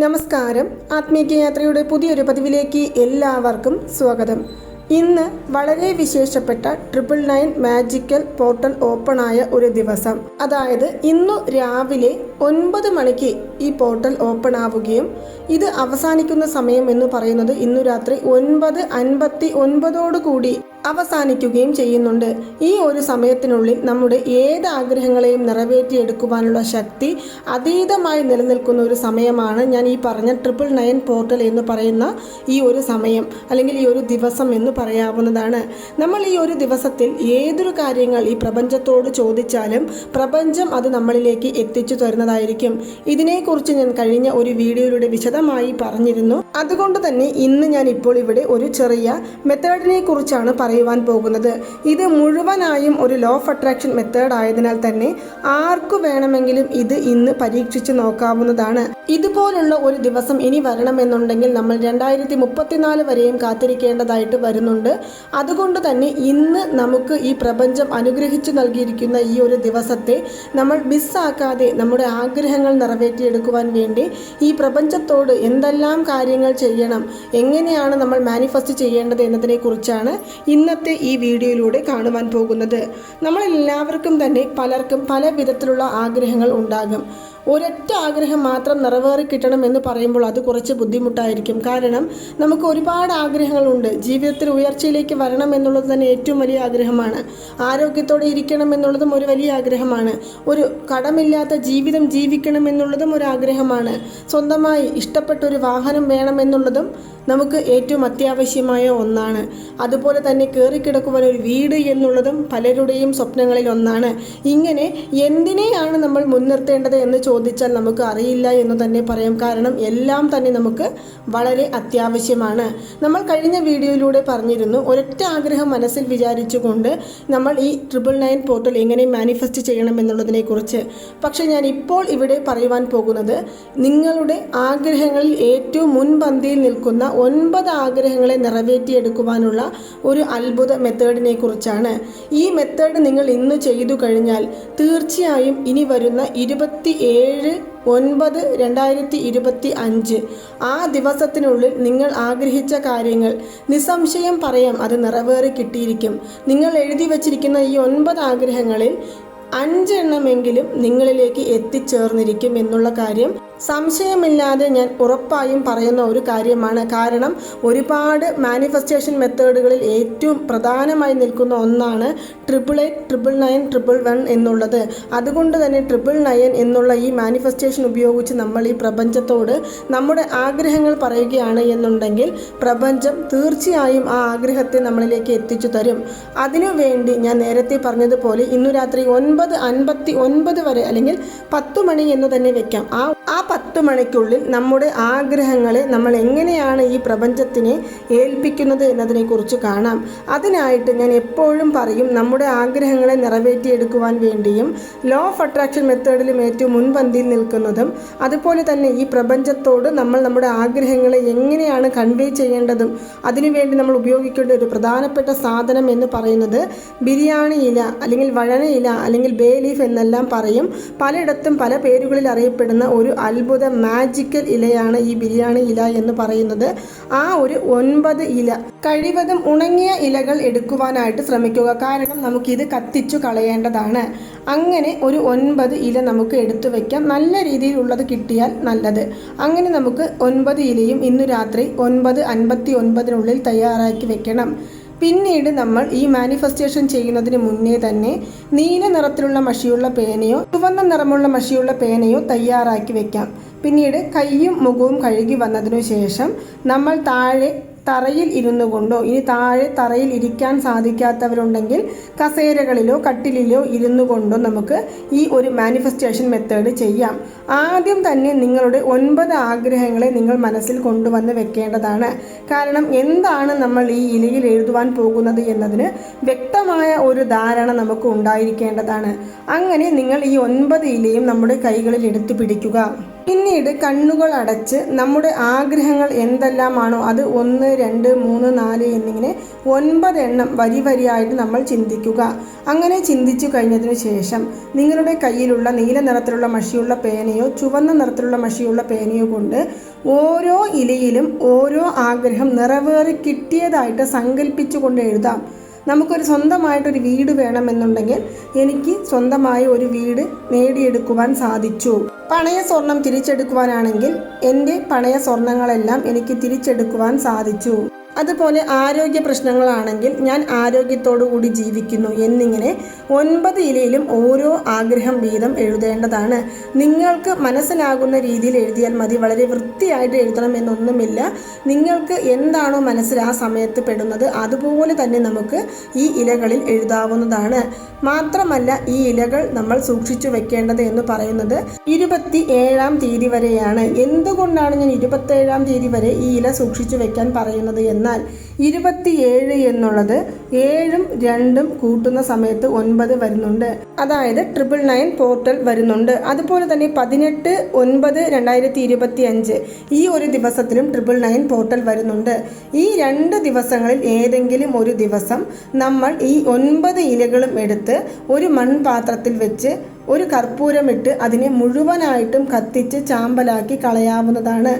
നമസ്കാരം. ആത്മീയയാത്രയുടെ പുതിയൊരു പതിവിലേക്ക് എല്ലാവർക്കും സ്വാഗതം. ഇന്ന് വളരെ വിശേഷപ്പെട്ട triple nine magical portal open ആയ ഒരു ദിവസം. അതായത് ഇന്നു രാവിലെ ഒൻപത് മണിക്ക് ഈ പോർട്ടൽ ഓപ്പൺ ആവുകയും ഇത് അവസാനിക്കുന്ന സമയം എന്ന് പറയുന്നത് ഇന്നു രാത്രി ഒൻപത് അൻപത്തി ഒൻപതോടുകൂടി അവസാനിക്കുകയും ചെയ്യുന്നുണ്ട്. ഈ ഒരു സമയത്തിനുള്ളിൽ നമ്മുടെ ഏത് ആഗ്രഹങ്ങളെയും നിറവേറ്റിയെടുക്കുവാനുള്ള ശക്തി അതീതമായി നിലനിൽക്കുന്ന ഒരു സമയമാണ് ഞാൻ ഈ പറഞ്ഞ ട്രിപ്പിൾ നയൻ പോർട്ടൽ എന്ന് പറയുന്ന ഈ ഒരു സമയം അല്ലെങ്കിൽ ഈ ഒരു ദിവസം എന്ന് പറയാവുന്നതാണ്. നമ്മൾ ഈ ഒരു ദിവസത്തിൽ ഏതൊരു കാര്യങ്ങൾ ഈ പ്രപഞ്ചത്തോട് ചോദിച്ചാലും പ്രപഞ്ചം അത് നമ്മളിലേക്ക് എത്തിച്ചു തരുന്നതായിരിക്കും. ഇതിനെക്കുറിച്ച് ഞാൻ കഴിഞ്ഞ ഒരു വീഡിയോയിലൂടെ വിശദമായി പറഞ്ഞിരുന്നു. അതുകൊണ്ട് തന്നെ ഇന്ന് ഞാൻ ഇപ്പോൾ ഇവിടെ ഒരു ചെറിയ മെത്തേഡിനെ കുറിച്ചാണ് പറയുവാൻ പോകുന്നത്. ഇത് മുഴുവനായും ഒരു ലോ ഓഫ് അട്രാക്ഷൻ മെത്തേഡ് ആയതിനാൽ തന്നെ ആർക്കു വേണമെങ്കിലും ഇത് ഇന്ന് പരീക്ഷിച്ചു നോക്കാവുന്നതാണ്. ഇതുപോലുള്ള ഒരു ദിവസം ഇനി വരണമെന്നുണ്ടെങ്കിൽ നമ്മൾ രണ്ടായിരത്തി മുപ്പത്തിനാല് വരെയും കാത്തിരിക്കേണ്ടതായിട്ട് വരുന്നുണ്ട്. അതുകൊണ്ട് തന്നെ ഇന്ന് നമുക്ക് ഈ പ്രപഞ്ചം അനുഗ്രഹിച്ചു നൽകിയിരിക്കുന്ന ഈ ഒരു ദിവസത്തെ നമ്മൾ മിസ്സാക്കാതെ നമ്മുടെ ആഗ്രഹങ്ങൾ നിറവേറ്റിയെടുക്കുവാൻ വേണ്ടി ഈ പ്രപഞ്ചത്തോട് എന്തെല്ലാം കാര്യങ്ങൾ ചെയ്യണം എങ്ങനെയാണ് നമ്മൾ മാനിഫെസ്റ്റ് ചെയ്യേണ്ടത് എന്നതിനെക്കുറിച്ചാണ് ഇന്നത്തെ ഈ വീഡിയോയിലൂടെ കാണുവാൻ പോകുന്നത്. നമ്മളെല്ലാവർക്കും തന്നെ പലർക്കും പല വിധത്തിലുള്ള ആഗ്രഹങ്ങൾ ഉണ്ടാകും. ഒരൊറ്റ ആഗ്രഹം മാത്രം നിറവേറി കിട്ടണം എന്ന് പറയുമ്പോൾ അത് കുറച്ച് ബുദ്ധിമുട്ടായിരിക്കും. കാരണം നമുക്ക് ഒരുപാട് ആഗ്രഹങ്ങളുണ്ട്. ജീവിതത്തിൽ ഉയർച്ചയിലേക്ക് വരണം എന്നുള്ളത് തന്നെ ഏറ്റവും വലിയ ആഗ്രഹമാണ്. ആരോഗ്യത്തോടെ ഇരിക്കണം എന്നുള്ളതും ഒരു വലിയ ആഗ്രഹമാണ്. ഒരു കടമില്ലാത്ത ജീവിതം ജീവിക്കണം എന്നുള്ളതും ഒരു ആഗ്രഹമാണ്. സ്വന്തമായി ഇഷ്ടപ്പെട്ട ഒരു വാഹനം വേണമെന്നുള്ളതും നമുക്ക് ഏറ്റവും അത്യാവശ്യമായ ഒന്നാണ്. അതുപോലെ തന്നെ കയറിക്കിടക്കുവാൻ ഒരു വീട് എന്നുള്ളതും പലരുടെയും സ്വപ്നങ്ങളിൽ ഒന്നാണ്. ഇങ്ങനെ എന്തിനെയാണ് നമ്മൾ മുൻനിർത്തേണ്ടത് എന്ന് ചോദിച്ചാൽ നമുക്ക് അറിയില്ല എന്ന് തന്നെ പറയാം. കാരണം എല്ലാം തന്നെ നമുക്ക് വളരെ അത്യാവശ്യമാണ്. നമ്മൾ കഴിഞ്ഞ വീഡിയോയിലൂടെ പറഞ്ഞിരുന്നു ഒരൊറ്റ ആഗ്രഹം മനസ്സിൽ വിചാരിച്ചുകൊണ്ട് നമ്മൾ ഈ ട്രിപ്പിൾ നയൻ പോർട്ടൽ എങ്ങനെ മാനിഫെസ്റ്റ് ചെയ്യണം കുറിച്ച്. പക്ഷേ ഞാൻ ഇപ്പോൾ ഇവിടെ പറയുവാൻ പോകുന്നത് നിങ്ങളുടെ ആഗ്രഹങ്ങളിൽ ഏറ്റവും മുൻപന്തിയിൽ നിൽക്കുന്ന ഒൻപത് ആഗ്രഹങ്ങളെ നിറവേറ്റിയെടുക്കുവാനുള്ള ഒരു അത്ഭുത മെത്തേഡിനെ കുറിച്ചാണ്. ഈ മെത്തേഡ് നിങ്ങൾ ഇന്ന് ചെയ്തു കഴിഞ്ഞാൽ തീർച്ചയായും ഇനി വരുന്ന ഇരുപത്തി ഏഴ് ഒൻപത് രണ്ടായിരത്തി ഇരുപത്തി അഞ്ച്. ആ ദിവസത്തിനുള്ളിൽ നിങ്ങൾ ആഗ്രഹിച്ച കാര്യങ്ങൾ നിസ്സംശയം പറയാം അത് നിറവേറി കിട്ടിയിരിക്കും. നിങ്ങൾ എഴുതി വച്ചിരിക്കുന്ന ഈ ഒൻപത് ആഗ്രഹങ്ങളിൽ അഞ്ചെണ്ണമെങ്കിലും നിങ്ങളിലേക്ക് എത്തിച്ചേർന്നിരിക്കും എന്നുള്ള കാര്യം സംശയമില്ലാതെ ഞാൻ ഉറപ്പായും പറയുന്ന ഒരു കാര്യമാണ്. കാരണം ഒരുപാട് മാനിഫെസ്റ്റേഷൻ മെത്തേഡുകളിൽ ഏറ്റവും പ്രധാനമായി നിൽക്കുന്ന ഒന്നാണ് triple eight triple nine triple one എന്നുള്ളത്. അതുകൊണ്ട് തന്നെ ട്രിപ്പിൾ നയൻ എന്നുള്ള ഈ മാനിഫെസ്റ്റേഷൻ ഉപയോഗിച്ച് നമ്മൾ ഈ പ്രപഞ്ചത്തോട് നമ്മുടെ ആഗ്രഹങ്ങൾ പറയുകയാണ് എന്നുണ്ടെങ്കിൽ പ്രപഞ്ചം തീർച്ചയായും ആ ആഗ്രഹത്തെ നമ്മളിലേക്ക് എത്തിച്ചു തരും. അതിനുവേണ്ടി ഞാൻ നേരത്തെ പറഞ്ഞതുപോലെ ഇന്നു രാത്രി ഒൻപത് അൻപത്തി ഒൻപത് വരെ അല്ലെങ്കിൽ പത്ത് മണി എന്ന് തന്നെ വെക്കാം. ആ ആ പത്ത് മണിക്കുള്ളിൽ നമ്മുടെ ആഗ്രഹങ്ങളെ നമ്മൾ എങ്ങനെയാണ് ഈ പ്രപഞ്ചത്തിനെ ഏൽപ്പിക്കുന്നത് എന്നതിനെക്കുറിച്ച് കാണാം. അതിനായിട്ട് ഞാൻ എപ്പോഴും പറയും നമ്മുടെ ആഗ്രഹങ്ങളെ നിറവേറ്റിയെടുക്കുവാൻ വേണ്ടിയും ലോ ഓഫ് അട്രാക്ഷൻ മെത്തേഡിലും ഏറ്റവും മുൻപന്തിയിൽ നിൽക്കുന്നതും അതുപോലെ തന്നെ ഈ പ്രപഞ്ചത്തോട് നമ്മൾ നമ്മുടെ ആഗ്രഹങ്ങളെ എങ്ങനെയാണ് കൺവേ ചെയ്യേണ്ടതും അതിനുവേണ്ടി നമ്മൾ ഉപയോഗിക്കേണ്ട ഒരു പ്രധാനപ്പെട്ട സാധനം എന്ന് പറയുന്നത് ബിരിയാണി ഇല അല്ലെങ്കിൽ വഴന ഇല അല്ലെങ്കിൽ ബേ ലീഫ് എന്നെല്ലാം പറയും. പലയിടത്തും പല പേരുകളിൽ അറിയപ്പെടുന്ന ഒരു അത്ഭുത മാജിക്കൽ ഇലയാണ് ഈ ബിരിയാണി ഇല എന്ന് പറയുന്നത്. ആ ഒരു ഒൻപത് ഇല കഴിവതും ഉണങ്ങിയ ഇലകൾ എടുക്കുവാനായിട്ട് ശ്രമിക്കുക. കാരണം നമുക്കിത് കത്തിച്ചു കളയേണ്ടതാണ്. അങ്ങനെ ഒരു ഒൻപത് ഇല നമുക്ക് എടുത്തു വയ്ക്കാം നല്ല രീതിയിലുള്ളത് കിട്ടിയാൽ നല്ലത്. അങ്ങനെ നമുക്ക് ഒൻപത് ഇലയും ഇന്ന് രാത്രി ഒൻപത് അൻപത്തി ഒൻപതിനുള്ളിൽ തയ്യാറാക്കി വെക്കണം. പിന്നീട് നമ്മൾ ഈ മാനിഫെസ്റ്റേഷൻ ചെയ്യുന്നതിന് മുന്നേ തന്നെ നീല നിറത്തിലുള്ള മഷിയുള്ള പേനയോ ചുവന്ന നിറമുള്ള മഷിയുള്ള പേനയോ തയ്യാറാക്കി വെക്കാം. പിന്നീട് കൈയും മുഖവും കഴുകി വന്നതിനു ശേഷം നമ്മൾ താഴെ തറയിൽ ഇരുന്നു കൊണ്ടോ ഇനി താഴെ തറയിൽ ഇരിക്കാൻ സാധിക്കാത്തവരുണ്ടെങ്കിൽ കസേരകളിലോ കട്ടിലിലോ ഇരുന്നു കൊണ്ടോ നമുക്ക് ഈ ഒരു മാനിഫെസ്റ്റേഷൻ മെത്തേഡ് ചെയ്യാം. ആദ്യം തന്നെ നിങ്ങളുടെ ഒൻപത് ആഗ്രഹങ്ങളെ നിങ്ങൾ മനസ്സിൽ കൊണ്ടുവന്ന് വെക്കേണ്ടതാണ്. കാരണം എന്താണ് നമ്മൾ ഈ ഇലയിൽ എഴുതുവാൻ പോകുന്നത് എന്നതിന് വ്യക്തമായ ഒരു ധാരണ നമുക്ക് ഉണ്ടായിരിക്കേണ്ടതാണ്. അങ്ങനെ നിങ്ങൾ ഈ ഒൻപത് ഇലയും നമ്മുടെ കൈകളിൽ എടുത്തു പിടിക്കുക. പിന്നീട് കണ്ണുകൾ അടച്ച് നമ്മുടെ ആഗ്രഹങ്ങൾ എന്തെല്ലാമാണോ അത് ഒന്ന് രണ്ട് മൂന്ന് നാല് എന്നിങ്ങനെ ഒൻപത് എണ്ണം വരി വരിയായിട്ട് നമ്മൾ ചിന്തിക്കുക. അങ്ങനെ ചിന്തിച്ചു കഴിഞ്ഞതിന് ശേഷം നിങ്ങളുടെ കയ്യിലുള്ള നീല നിറത്തിലുള്ള മഷിയുള്ള പേനയോ ചുവന്ന നിറത്തിലുള്ള മഷിയുള്ള പേനയോ കൊണ്ട് ഓരോ ഇലയിലും ഓരോ ആഗ്രഹം നിറവേറി കിട്ടിയതായിട്ട് സങ്കല്പിച്ചുകൊണ്ട് എഴുതാം. നമുക്കൊരു സ്വന്തമായിട്ടൊരു വീട് വേണമെന്നുണ്ടെങ്കിൽ എനിക്ക് സ്വന്തമായി ഒരു വീട് നേടിയെടുക്കുവാൻ സാധിച്ചു. പണയ സ്വർണം തിരിച്ചെടുക്കുവാനാണെങ്കിൽ എന്റെ പണയ സ്വർണങ്ങളെല്ലാം എനിക്ക് തിരിച്ചെടുക്കുവാൻ സാധിച്ചു. അതുപോലെ ആരോഗ്യ പ്രശ്നങ്ങളാണെങ്കിൽ ഞാൻ ആരോഗ്യത്തോടുകൂടി ജീവിക്കുന്നു എന്നിങ്ങനെ ഒൻപത് ഇലയിലും ഓരോ ആഗ്രഹം വീതം എഴുതേണ്ടതാണ്. നിങ്ങൾക്ക് മനസ്സിലാകുന്ന രീതിയിൽ എഴുതിയാൽ മതി. വളരെ വൃത്തിയായിട്ട് എഴുതണം എന്നൊന്നുമില്ല. നിങ്ങൾക്ക് എന്താണോ മനസ്സിൽ ആ സമയത്ത് പെടുന്നത് അതുപോലെ തന്നെ നമുക്ക് ഈ ഇലകളിൽ എഴുതാവുന്നതാണ്. മാത്രമല്ല ഈ ഇലകൾ നമ്മൾ സൂക്ഷിച്ചു വെക്കേണ്ടത് എന്ന് പറയുന്നത് ഇരുപത്തി ഏഴാം തീയതി വരെയാണ്. എന്തുകൊണ്ടാണ് ഞാൻ ഇരുപത്തി ഏഴാം തീയതി വരെ ഈ ഇല സൂക്ഷിച്ചു വെക്കാൻ പറയുന്നത് എന്നാൽ ഇരുപത്തിയേഴ് എന്നുള്ളത് ഏഴും രണ്ടും കൂട്ടുന്ന സമയത്ത് ഒൻപത് വരുന്നുണ്ട്. അതായത് ട്രിപ്പിൾ നയൻ പോർട്ടൽ വരുന്നുണ്ട്. അതുപോലെ തന്നെ പതിനെട്ട് ഒൻപത് രണ്ടായിരത്തി ഇരുപത്തി അഞ്ച് ഈ ഒരു ദിവസത്തിലും ട്രിപ്പിൾ നയൻ പോർട്ടൽ വരുന്നുണ്ട്. ഈ രണ്ട് ദിവസങ്ങളിൽ ഏതെങ്കിലും ഒരു ദിവസം നമ്മൾ ഈ ഒൻപത് ഇലകളും എടുത്ത് ഒരു മൺപാത്രത്തിൽ വെച്ച് ഒരു കർപ്പൂരമിട്ട് അതിനെ മുഴുവനായിട്ടും കത്തിച്ച് ചാമ്പലാക്കി കളയാവുന്നതാണ്.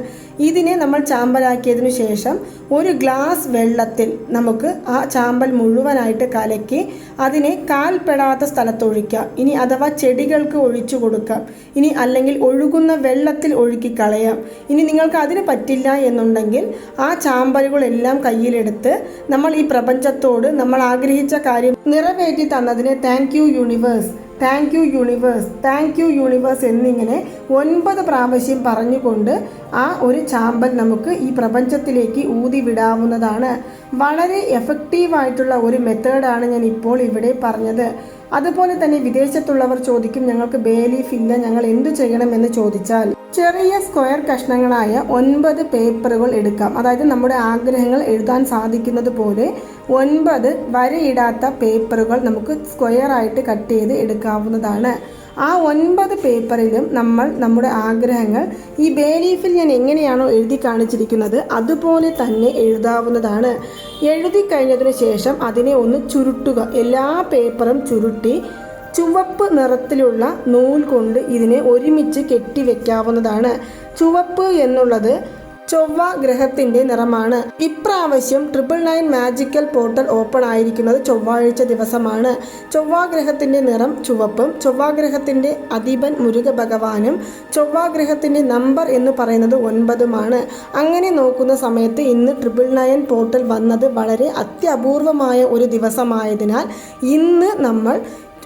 ഇതിനെ നമ്മൾ ചാമ്പലാക്കിയതിനു ശേഷം ഒരു ഗ്ലാസ് വെള്ളത്തിൽ നമുക്ക് ആ ചാമ്പൽ മുഴുവനായിട്ട് കലക്കി അതിനെ കാൽപ്പെടാത്ത സ്ഥലത്തൊഴിക്കാം. ഇനി അഥവാ ചെടികൾക്ക് ഒഴിച്ചു കൊടുക്കാം. ഇനി അല്ലെങ്കിൽ ഒഴുകുന്ന വെള്ളത്തിൽ ഒഴുക്കി കളയാം. ഇനി നിങ്ങൾക്ക് അതിന് പറ്റില്ല എന്നുണ്ടെങ്കിൽ ആ ചാമ്പലുകളെല്ലാം കയ്യിലെടുത്ത് നമ്മൾ ഈ പ്രപഞ്ചത്തോട് നമ്മൾ ആഗ്രഹിച്ച കാര്യം നിറവേറ്റി തന്നതിന് thank you universe. Thank you universe thank you universe എന്നിങ്ങനെ ഒൻപത് പ്രാവശ്യം പറഞ്ഞുകൊണ്ട് ആ ഒരു ചാമ്പൽ നമുക്ക് ഈ പ്രപഞ്ചത്തിലേക്ക് ഊതി വിടാവുന്നതാണ്. വളരെ എഫക്റ്റീവായിട്ടുള്ള ഒരു മെത്തേഡാണ് ഞാൻ ഇപ്പോൾ ഇവിടെ പറഞ്ഞത്. അതുപോലെ തന്നെ വിദേശത്തുള്ളവർ ചോദിക്കും ഞങ്ങൾക്ക് ബേലീഫ് ഇല്ല ഞങ്ങൾ എന്തു ചെയ്യണമെന്ന് ചോദിച്ചാൽ ചെറിയ സ്ക്വയർ കഷ്ണങ്ങളായ ഒൻപത് പേപ്പറുകൾ എടുക്കാം. അതായത് നമ്മുടെ ആഗ്രഹങ്ങൾ എഴുതാൻ സാധിക്കുന്നത് പോലെ ഒൻപത് വരയിടാത്ത പേപ്പറുകൾ നമുക്ക് സ്ക്വയറായിട്ട് കട്ട് ചെയ്ത് എടുക്കാവുന്നതാണ്. ആ ഒൻപത് പേപ്പറിലും നമ്മൾ നമ്മുടെ ആഗ്രഹങ്ങൾ ഈ ബേലീഫിൽ ഞാൻ എങ്ങനെയാണോ എഴുതി കാണിച്ചിരിക്കുന്നത് അതുപോലെ തന്നെ എഴുതാവുന്നതാണ്. എഴുതി കഴിഞ്ഞതിന് ശേഷം അതിനെ ഒന്ന് ചുരുട്ടുക. എല്ലാ പേപ്പറും ചുരുട്ടി ചുവപ്പ് നിറത്തിലുള്ള നൂൽ കൊണ്ട് ഇതിനെ ഒരുമിച്ച് കെട്ടിവെക്കാവുന്നതാണ്. ചുവപ്പ് എന്നുള്ളത് ചൊവ്വ ഗ്രഹത്തിന്റെ നിറമാണ്. ഇപ്രാവശ്യം triple nine magical portal open ആയിരിക്കുന്നത് ചൊവ്വാഴ്ച ദിവസമാണ്. ചൊവ്വ ഗ്രഹത്തിന്റെ നിറം ചുവപ്പും ചൊവ്വ ഗ്രഹത്തിന്റെ അധിപൻ മുരുക ഭഗവാനും ചൊവ്വ ഗ്രഹത്തിന്റെ നമ്പർ എന്ന് പറയുന്നത് ഒൻപതുമാണ്. അങ്ങനെ നോക്കുന്ന സമയത്ത് ഇന്ന് ട്രിപ്പിൾ നയൻ പോർട്ടൽ വന്നത് വളരെ അത്യപൂർവമായ ഒരു ദിവസമായതിനാൽ ഇന്ന് നമ്മൾ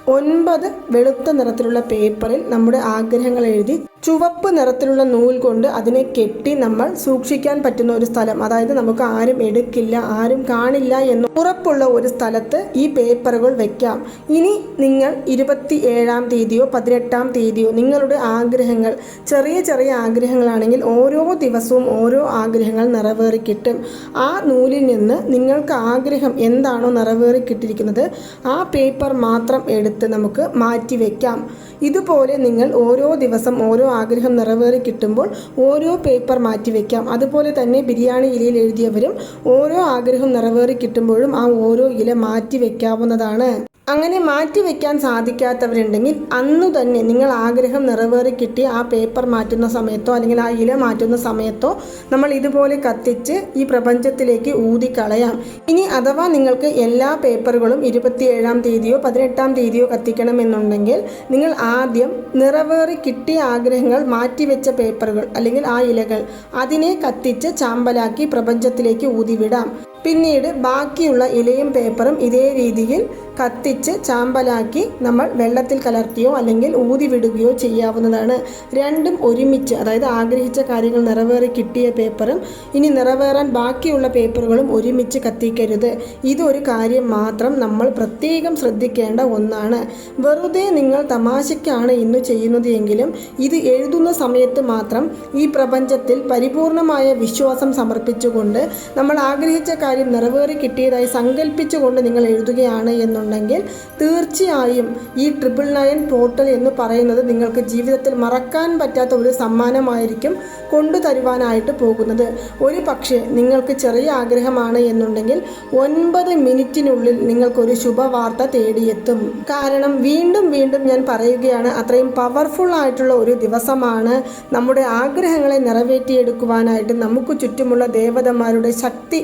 ഒൻപത് വെളുത്ത നിറത്തിലുള്ള പേപ്പറിൽ നമ്മുടെ ആഗ്രഹങ്ങൾ എഴുതി ചുവപ്പ് നിറത്തിലുള്ള നൂൽ കൊണ്ട് അതിനെ കെട്ടി നമ്മൾ സൂക്ഷിക്കാൻ പറ്റുന്ന ഒരു സ്ഥലം. അതായത് നമുക്ക് ആരും എടുക്കില്ല ആരും കാണില്ല എന്ന് ഉറപ്പുള്ള ഒരു സ്ഥലത്ത് ഈ പേപ്പറുകൾ വെക്കാം. ഇനി നിങ്ങൾ ഇരുപത്തി ഏഴാം തീയതിയോ പതിനെട്ടാം തീയതിയോ നിങ്ങളുടെ ആഗ്രഹങ്ങൾ ചെറിയ ചെറിയ ആഗ്രഹങ്ങളാണെങ്കിൽ ഓരോ ദിവസവും ഓരോ ആഗ്രഹങ്ങൾ നിറവേറി കിട്ടും. ആ നൂലിൽ നിന്ന് നിങ്ങൾക്ക് ആഗ്രഹം എന്താണോ നിറവേറി കിട്ടിയിരിക്കുന്നത് ആ പേപ്പർ മാത്രം എടുത്ത് നമുക്ക് മാറ്റി വയ്ക്കാം ഇതുപോലെ നിങ്ങൾ ഓരോ ദിവസം ഓരോ ആഗ്രഹം നിറവേറി കിട്ടുമ്പോൾ ഓരോ പേപ്പർ മാറ്റി വയ്ക്കാം അതുപോലെ തന്നെ ബിരിയാണി ഇലയിൽ എഴുതിയവരും ഓരോ ആഗ്രഹം നിറവേറി കിട്ടുമ്പോഴും ആ ഓരോ ഇല മാറ്റി വെക്കാവുന്നതാണ്. അങ്ങനെ മാറ്റിവെക്കാൻ സാധിക്കാത്തവരുണ്ടെങ്കിൽ അന്നു തന്നെ നിങ്ങൾ ആഗ്രഹം നിറവേറി കിട്ടി ആ പേപ്പർ മാറ്റുന്ന സമയത്തോ അല്ലെങ്കിൽ ആ ഇല മാറ്റുന്ന സമയത്തോ നമ്മൾ ഇതുപോലെ കത്തിച്ച് ഈ പ്രപഞ്ചത്തിലേക്ക് ഊതിക്കളയാം. ഇനി അഥവാ നിങ്ങൾക്ക് എല്ലാ പേപ്പറുകളും ഇരുപത്തിയേഴാം തീയതിയോ പതിനെട്ടാം തീയതിയോ കത്തിക്കണമെന്നുണ്ടെങ്കിൽ നിങ്ങൾ ആദ്യം നിറവേറി കിട്ടിയ ആഗ്രഹങ്ങൾ മാറ്റിവെച്ച പേപ്പറുകൾ അല്ലെങ്കിൽ ആ ഇലകൾ അതിനെ കത്തിച്ച് ചാമ്പലാക്കി പ്രപഞ്ചത്തിലേക്ക് ഊതിവിടാം. പിന്നീട് ബാക്കിയുള്ള ഇലയും പേപ്പറും ഇതേ രീതിയിൽ കത്തിച്ച് ചാമ്പലാക്കി നമ്മൾ വെള്ളത്തിൽ കലർത്തിയോ അല്ലെങ്കിൽ ഊതി വിടുകയോ ചെയ്യാവുന്നതാണ്. രണ്ടും ഒരുമിച്ച് അതായത് ആഗ്രഹിച്ച കാര്യങ്ങൾ നിറവേറി കിട്ടിയ പേപ്പറും ഇനി നിറവേറാൻ ബാക്കിയുള്ള പേപ്പറുകളും ഒരുമിച്ച് കത്തിക്കരുത്. ഇതൊരു കാര്യം മാത്രം നമ്മൾ പ്രത്യേകം ശ്രദ്ധിക്കേണ്ട ഒന്നാണ്. വെറുതെ നിങ്ങൾ തമാശയ്ക്കാണ് ഇന്ന് ചെയ്യുന്നത് എങ്കിലും ഇത് എഴുതുന്ന സമയത്ത് മാത്രം ഈ പ്രപഞ്ചത്തിൽ പരിപൂർണമായ വിശ്വാസം സമർപ്പിച്ചുകൊണ്ട് നമ്മൾ ആഗ്രഹിച്ച കാര്യം നിറവേറി കിട്ടിയതായി സങ്കല്പിച്ചുകൊണ്ട് നിങ്ങൾ എഴുതുകയാണ് എന്നുണ്ടെങ്കിൽ തീർച്ചയായും ഈ ട്രിപ്പിൾ നയൻ പോർട്ടൽ എന്ന് പറയുന്നത് നിങ്ങൾക്ക് ജീവിതത്തിൽ മറക്കാൻ പറ്റാത്ത ഒരു സമ്മാനമായിരിക്കും കൊണ്ടുതരുവാനായിട്ട് പോകുന്നത്. ഒരു പക്ഷേ നിങ്ങൾക്ക് ചെറിയ ആഗ്രഹമാണ് എന്നുണ്ടെങ്കിൽ ഒൻപത് മിനിറ്റിനുള്ളിൽ നിങ്ങൾക്കൊരു ശുഭവാർത്ത തേടിയെത്തും. കാരണം വീണ്ടും വീണ്ടും ഞാൻ പറയുകയാണ് അത്രയും പവർഫുൾ ആയിട്ടുള്ള ഒരു ദിവസമാണ്. നമ്മുടെ ആഗ്രഹങ്ങളെ നിറവേറ്റിയെടുക്കുവാനായിട്ട് നമുക്ക് ചുറ്റുമുള്ള ദേവതമാരുടെ ശക്തി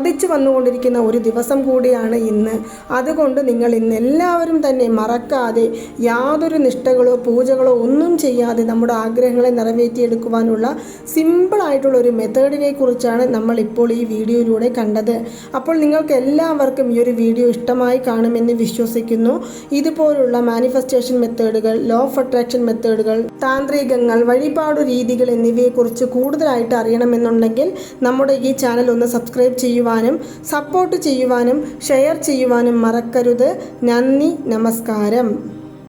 വർദ്ധിച്ചു വന്നുകൊണ്ടിരിക്കുന്ന ഒരു ദിവസം കൂടിയാണ് ഇന്ന്. അതുകൊണ്ട് നിങ്ങൾ ഇന്ന് എല്ലാവരും തന്നെ മറക്കാതെ യാതൊരു നിഷ്ഠകളോ പൂജകളോ ഒന്നും ചെയ്യാതെ നമ്മുടെ ആഗ്രഹങ്ങളെ നിറവേറ്റിയെടുക്കുവാനുള്ള സിമ്പിളായിട്ടുള്ള ഒരു മെത്തേഡിനെ കുറിച്ചാണ് നമ്മൾ ഇപ്പോൾ ഈ വീഡിയോയിലൂടെ കണ്ടത്. അപ്പോൾ നിങ്ങൾക്ക് എല്ലാവർക്കും ഈ ഒരു വീഡിയോ ഇഷ്ടമായി കാണുമെന്ന് വിശ്വസിക്കുന്നു. ഇതുപോലുള്ള മാനിഫെസ്റ്റേഷൻ മെത്തേഡുകൾ ലോ ഓഫ് അട്രാക്ഷൻ മെത്തേഡുകൾ താന്ത്രികങ്ങൾ വഴിപാടു രീതികൾ എന്നിവയെക്കുറിച്ച് കൂടുതലായിട്ട് അറിയണമെന്നുണ്ടെങ്കിൽ നമ്മുടെ ഈ ചാനൽ ഒന്ന് സബ്സ്ക്രൈബ് ചെയ്യുവാനും സപ്പോർട്ട് ചെയ്യുവാനും ഷെയർ ചെയ്യുവാനും മറക്കരുത്. നന്ദി നമസ്കാരം.